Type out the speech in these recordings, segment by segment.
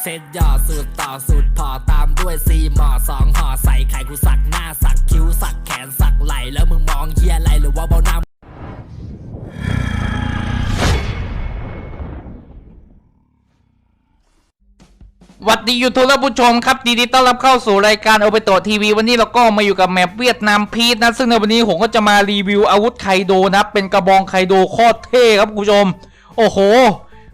เซตยอดสูตรต่อสูตรพอตามด้วยซีหมอสองห่อใส่ไข่กูสักหน้าสักคิ้วสักแขนสักไหลแล้วมึงมองเฮียอะไรหรือว่าเบ้าหน้าวัดดียูทูบและผู้ชมครับดีดีต้อนรับเข้าสู่รายการโอเปโตทีวีวันนี้เราก็มาอยู่กับแมปเวียดนามพีทนะ ซึ่งในวันนี้ผมก็จะมารีวิวอาวุธไคโดนะ เป็นกระบองไคโดโคตรเท่ครับคุณผู้ชม โอ้โห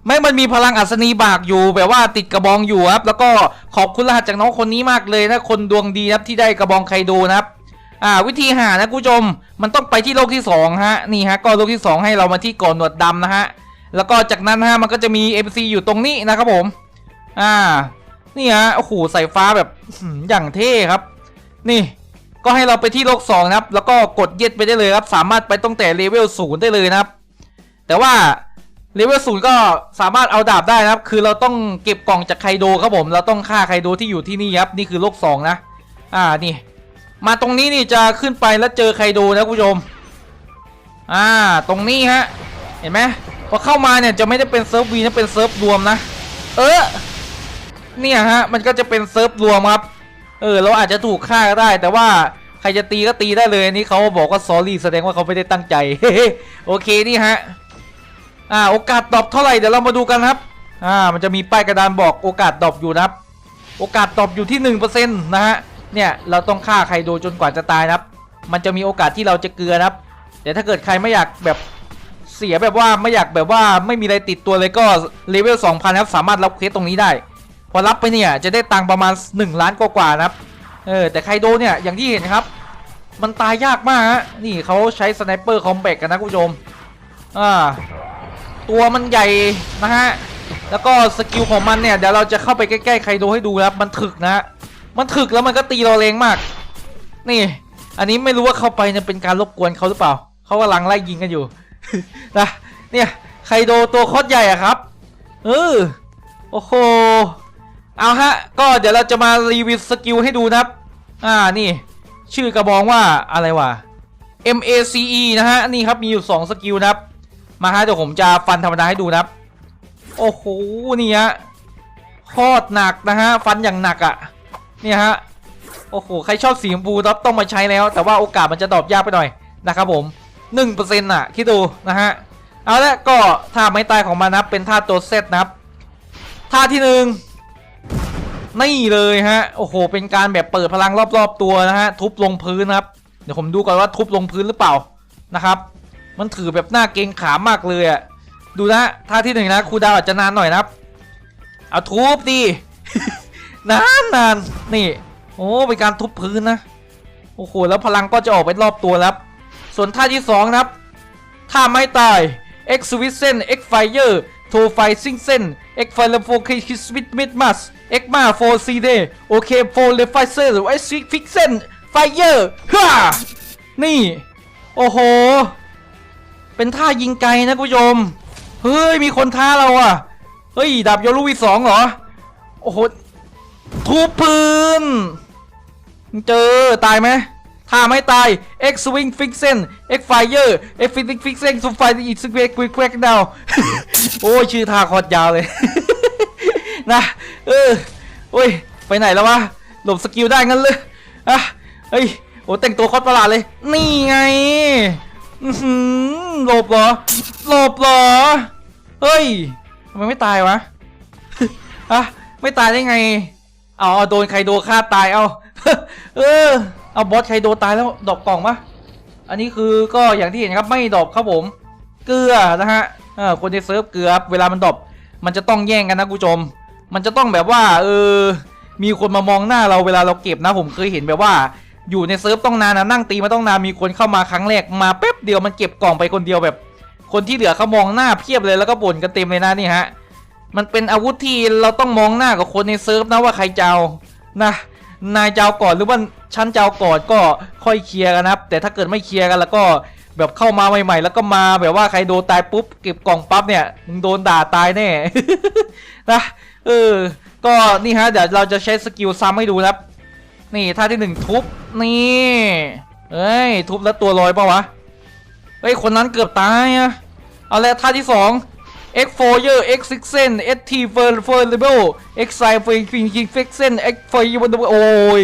แม่มันมีพลังอัศนีบากอยู่แบบว่าติดกระบองอยู่ครับ แล้วก็ขอบคุณรหัสจากน้องคนนี้มากเลยนะคนดวงดีนะครับที่ได้กระบองไคโดนะครับอ่าวิธีหานะคุณผู้ชมมันต้องไปที่โลกที่สองฮะนี่ฮะก็โลกที่สองให้เรามาที่ก่อนหนวดดำนะฮะแล้วก็จากนั้นฮะมันก็จะมี MC อยู่ตรงนี้นะครับผม อ่า นี่ฮะโอ้โหใส่ฟ้าแบบอื้อหืออย่างเท่ครับ นี่ ก็ให้เราไปที่โลก2นะครับ แล้วก็กดเย็ดไปได้เลยครับ สามารถไปตั้งแต่เลเวลศูนย์ได้เลยนะครับ แต่ว่า เลเวลศูนย์ก็สามารถเอาดาบได้นะครับ คือเราต้องเก็บกล่องจากไคโดครับผม เราต้องฆ่าไคโดที่อยู่ที่นี่ครับ นี่คือโลก2นะ อ่า นี่ มาตรงนี้นี่จะขึ้นไปแล้วเจอไคโดนะคุณผู้ชม อ่า ตรงนี้ฮะ เห็นไหมพอเข้ามาเนี่ยจะไม่ได้เป็นเซิร์ฟวีนะ เป็นเซิร์ฟรวมนะ เออ เนี่ยฮะ มันก็จะเป็นเซิร์ฟรวมครับ เออ เราอาจจะถูกฆ่าก็ได้ แต่ว่าใครจะตีก็ตีได้เลยอันนี้เขาบอกว่าซอรี่แสดงว่าเขาไม่ได้ตั้งใจ โอเค นี่ฮะ อ่าโอกาสดรอปเท่าไหร่เดี๋ยวเรามาดูกันครับอ่ามันจะมีป้ายกระดานบอกโอกาสดรอปอยู่นะครับ โอกาสดรอปอยู่ที่1%นะฮะเนี่ยเราต้องฆ่าใครโดยจนกว่าจะตายนะครับ มันจะมีโอกาสที่เราจะเกลือนะครับแต่ถ้าเกิดใครไม่อยากแบบเสียแบบว่าไม่อยากแบบว่าไม่มีอะไรติดตัวเลยก็เลเวล2,000ครับสามารถรับเควสตรงนี้ได้ พอรับไปเนี่ยจะได้ตังประมาณ 1 ล้านกว่าๆนะครับเออแต่ไคโดเนี่ยอย่างที่เห็นครับ มันตายยากมากฮะนี่เขาใช้สไนเปอร์คอมแบกกันนะคุณผู้ชมอ่า ตัวมันใหญ่นะฮะ แล้วก็สกิลของมันเนี่ยเดี๋ยวเราจะเข้าไปใกล้ๆไคโดให้ดูนะครับมันถึกนะฮะมันถึกแล้วมันก็ตีเราแรงมาก นี่ อันนี้ไม่รู้ว่าเข้าไปเนี่ยเป็นการรบกวนเขาหรือเปล่า เขากำลังไล่ยิงกันอยู่นะ เนี่ยไคโดตัวโคตรใหญ่อะครับ เออ โอ้โห เอาฮะ ก็เดี๋ยวเราจะมารีวิวสกิลให้ดูนะครับ อ่า นี่ ชื่อกระบองว่าอะไรวะ MACE นะฮะ นี่ครับ มีอยู่ 2 สกิลนะครับ มาฮะเดี๋ยวผมจะฟันธรรมดาให้ดูนะครับ โอ้โหนี่ฮะโคตรหนักนะฮะฟันอย่างหนักอะ่ะเนี่ยฮะโอ้โหใครชอบสีชมพูต้องมาใช้แล้ว แต่ว่าโอกาสมันจะดรอปยากไปหน่อยนะครับผม1%น่ะคิดดูนะฮะเอาละก็ท่าไม้ตายของมันนะเป็นท่าตัวเซตนะครับท่าที่หนึ่งนี่เลยฮะโอ้โห เป็นการแบบเปิดพลังรอบๆตัวนะฮะทุบลงพื้นนะครับ เดี๋ยวผมดูก่อนว่าทุบลงพื้นหรือเปล่านะครับ มันถือแบบหน้าเกงขามากเลยอะดูนะท่าที่หนึ่งนะครูดาวอาจจะนานหน่อยนะครับ เอาทุบดินานนานนี่ โอ้เป็นการทุบพื้นนะ โอ้โหแล้วพลังก็จะออกไปรอบตัวแล้วครับ ส่วนท่าที่สองนะครับถ้าไม่ตาย X Switch เส้น X Fire โทไฟซิงเส้น X Fire 4 K Switch Mid Mass X มา4 C D โอเค4 l e f i c e r หรือ X Fix เส้น Fire ฮ่านี่ โอ้โห เป็นท่ายิงไกลนะคุณผู้ชม เฮ้ย มีคนท้าเราอะ เฮ้ยดาบโยลูวีสองเหรอ โอ้โห ทุบพื้น เจอ ตายไหมถ้าไม่ตาย X Swing Fixen X Fire X Fixing Fixen สุไฟอีกสเปกควิกแควกดาวโอ้ยชื่อท่าคอดยาวเลย นะ เออ โอ้ย ไปไหนแล้ววะ หลบสกิลได้งั้นเลยอะเฮ้ย โอ้แต่งตัวคตรประหลาดเลย นี่ไง อือหือหลบเหรอ หลบเหรอ เฮ้ยทำไมไม่ตายวะอะไม่ตายได้ไง เอาเอาโดนใครโดนฆ่าตายเอา เออ เอาบอสใครโดนตายแล้วดรอปกล่องปะอันนี้คือก็อย่างที่เห็นครับไม่ดรอปครับผม เกลือนะฮะเออคนในเซิร์ฟเกลือครับเวลามันดรอปมันจะต้องแย่งกันนะคุณผู้ชม มันจะต้องแบบว่า เออ มีคนมามองหน้าเราเวลาเราเก็บนะ ผมเคยเห็นแบบว่า อยู่ในเซิร์ฟต้องนานนะนั่งตีมาต้องนานมีคนเข้ามาครั้งแรกมาแป๊บเดียวมันเก็บกล่องไปคนเดียวแบบ คนที่เหลือเขามองหน้าเพียบเลยแล้วก็บ่นกันเต็มเลยนะนี่ฮะมันเป็นอาวุธที่เราต้องมองหน้ากับคนในเซิร์ฟนะว่าใครเจะเอานะนายเจะเอาก่อนหรือว่าฉันเจะเอาก่อนก็ค่อยเคลียร์กันนะครับแต่ถ้าเกิดไม่เคลียร์กันแล้วก็แบบเข้ามาใหม่ๆ แล้วก็มาแบบว่าใครโดนตายปุ๊บเก็บกล่องปั๊บเนี่ยมึงโดนด่าตายแน่นะเออก็นี่ฮะเดี๋ยวเราจะใช้สกิลซ้ำให้ดูนะครับ นี่ท่าที่หนึ่งทุบ นี่เอ้ย ทุบแล้วตัวลอยปะวะ เฮ้ย คนนั้นเกือบตายอะเอาแล้วท่าที่สอง X f o y e r X Six Sen S T f e r f e r l a b l e X s i f i n Fin King Fix Sen X f i โอ้ย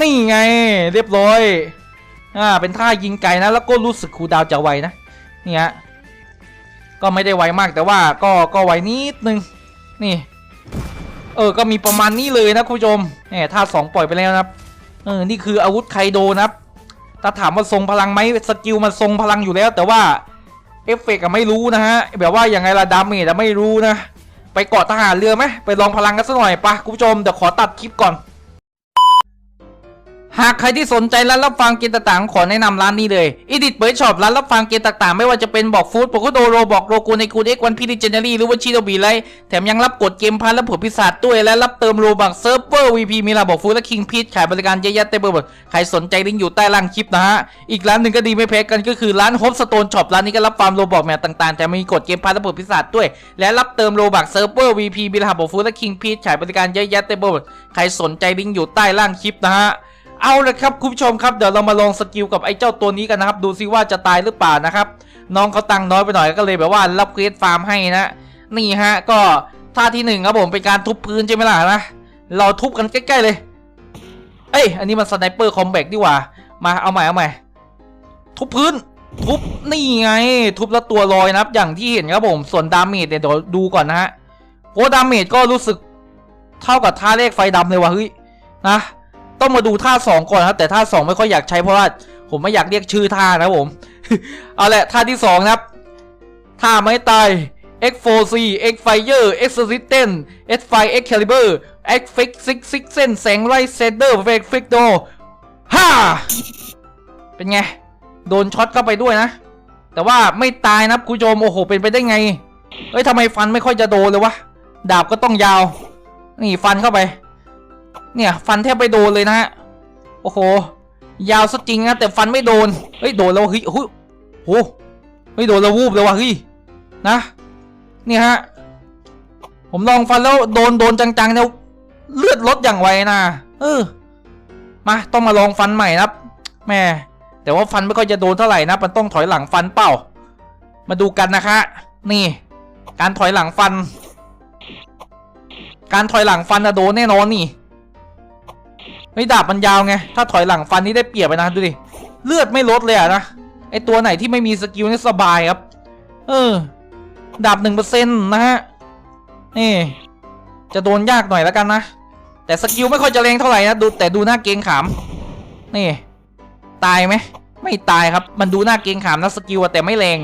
นี่ไง เรียบร้อย อ่า เป็นท่ายิงไกลนะ แล้วก็รู้สึกคูดาวจะไวนะนี่ฮะก็ไม่ได้ไวมากแต่ว่าก็ก็ไวนิดนึง นี่ เออ ก็มีประมาณนี้เลยนะคุณผู้ชมแหมท่าสองปล่อยไปแล้วนะ เออ นี่คืออาวุธไคโดนะครับถ้าถามว่าทรงพลังไหมสกิลมันทรงพลังอยู่แล้ว แต่ว่าเอฟเฟกต์ไม่รู้นะฮะ แบบว่าอย่างไงละดาเมจะไม่รู้นะ ไปเกาะทหารเรือไหมไปลองพลังกันสักหน่อยปะคุณผู้ชมเดี๋ยวขอตัดคลิปก่อน หากใครที่สนใจร้านรับฟังเกมต่างๆ ขอแนะนำร้านนี้เลย e d i t เปิดช็อปร้านรับฟังเกมต่างๆ ไม่ว่าจะเป็นบอกฟู้ดโปโกโดโรบอกโรกูในกูเอ็กวันพีดิเจเนอรี่หรือว่าชิโดบีไลแถมยังรับกดเกมพันและผลพิศาจด้วยและรับเติมโรบักเซิร์ฟเวอร์วีพีมีระบบฟู้ดและคิงพีชขายบริการเยอะแยะเต็มไปหมดใครสนใจลิงก์อยู่ใต้ล่างคลิปนะฮะ อีกร้านหนึ่งก็ดีไม่แพ้กันก็คือร้านโฮปสโตนช็อปร้านนี้ก็รับฟาร์มโรบอกแมทต่างๆแต่มีกดเกมพันและผลพิศาจด้วย และรับเติมโรบักเซิร์ฟเวอร์วีพีมีระบบฟู้ดและคิงพีชขายบริการเยอะแยะเต็มไปหมดใครสนใจลิงก์อยู่ใต้ล่างคลิปนะฮะ เอาเลยครับคุณผู้ชมครับเดี๋ยวเรามาลองสกิลกับไอ้เจ้าตัวนี้กันนะครับ ดูซิว่าจะตายหรือเปล่านะครับ น้องเขาตังค์น้อยไปหน่อยก็เลยแบบว่ารับเควสฟาร์มให้นะนี่ฮะก็ท่าที่หนึ่งครับผมเป็นการทุบพื้นใช่ไหมล่ะนะเราทุบกันใกล้ๆเลย เอ้ยอันนี้มันสไนเปอร์คอมแบกดีกว่า มาเอาใหม่เอาใหม่ทุบพื้นทุบนี่ไง ทุบแล้วตัวลอยนะครับ อย่างที่เห็นครับผมส่วนดาเมจเนี่ยเดี๋ยวดูก่อนนะฮะโอ้ดาเมจก็รู้สึกเท่ากับท่าเลขไฟดำเลยว่ะเฮ้ยนะ ต้องมาดูท่าสองก่อนครับ แต่ท่าสองไม่ค่อยอยากใช้เพราะว่าผมไม่อยากเรียกชื่อท่านะผม เอาแหละท่าที่สองนะครับ ท่าไม่ตาย X4C X Fire X Resistant X Fire X Caliber X Fix Six Six เส้นแสงไรเซเดอร์เฟกฟิกโดฮ่าเป็นไง โดนช็อตเข้าไปด้วยนะ แต่ว่าไม่ตายนะครับคุณผู้ชมโอ้โห เป็นไปได้ไง เอ้ยทำไมฟันไม่ค่อยจะโดนเลยวะ ดาบก็ต้องยาว นี่ฟันเข้าไป เนี่ยฟันแทบไม่โดนเลยนะฮะโอ้โห ยาวซะจริงนะแต่ฟันไม่โดนเฮ้ยโดนแล้วเฮ้ยโอ้โหไม่โดนแล้ววูบเลยว่ะเฮ้ยนะเนี่ยฮะผมลองฟันแล้วโดนโดนจังๆแล้วเลือดลดอย่างไวนะเออมาต้องมาลองฟันใหม่นะแม่แต่ว่าฟันไม่ค่อยจะโดนเท่าไหร่นะ มันต้องถอยหลังฟันเปล่า มาดูกันนะคะ นี่ การถอยหลังฟัน การถอยหลังฟันอะโดนแน่นอนนี่ ไม่ดาบมันยาวไง ถ้าถอยหลังฟันนี่ได้เปรียบไปนะดูดิ เลือดไม่ลดเลยอะนะ ไอตัวไหนที่ไม่มีสกิลนี่สบายครับ เออ ดาบหนึ่งเปอร์เซ็นต์นะฮะ นี่ จะโดนยากหน่อยแล้วกันนะ แต่สกิลไม่ค่อยจะแรงเท่าไหร่นะ ดูแต่ดูหน้าเกงขาม นี่ ตายไหม ไม่ตายครับ มันดูหน้าเกงขามนะสกิลแต่ไม่แรง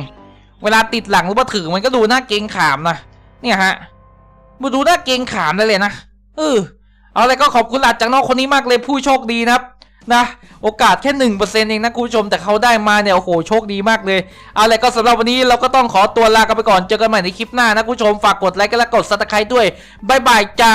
เวลาติดหลังหรือว่าถือมันก็ดูหน้าเกงขามนะ เนี่ยฮะ มาดูหน้าเกงขามได้เลยนะ เออ เอาเลยก็ขอบคุณหลัดจากน้องคนนี้มากเลยผู้โชคดีนะครับนะโอกาสแค่หนึ่งเปอร์เซ็นต์เองนะคุณผู้ชมแต่เขาได้มาเนี่ยโอ้โหโชคดีมากเลยเอาเลยก็สำหรับวันนี้เราก็ต้องขอตัวลากันไปก่อนเจอกันใหม่ในคลิปหน้านะคุณผู้ชมฝากกดไลค์และกดซับสไครต์ด้วยบายบายจ้า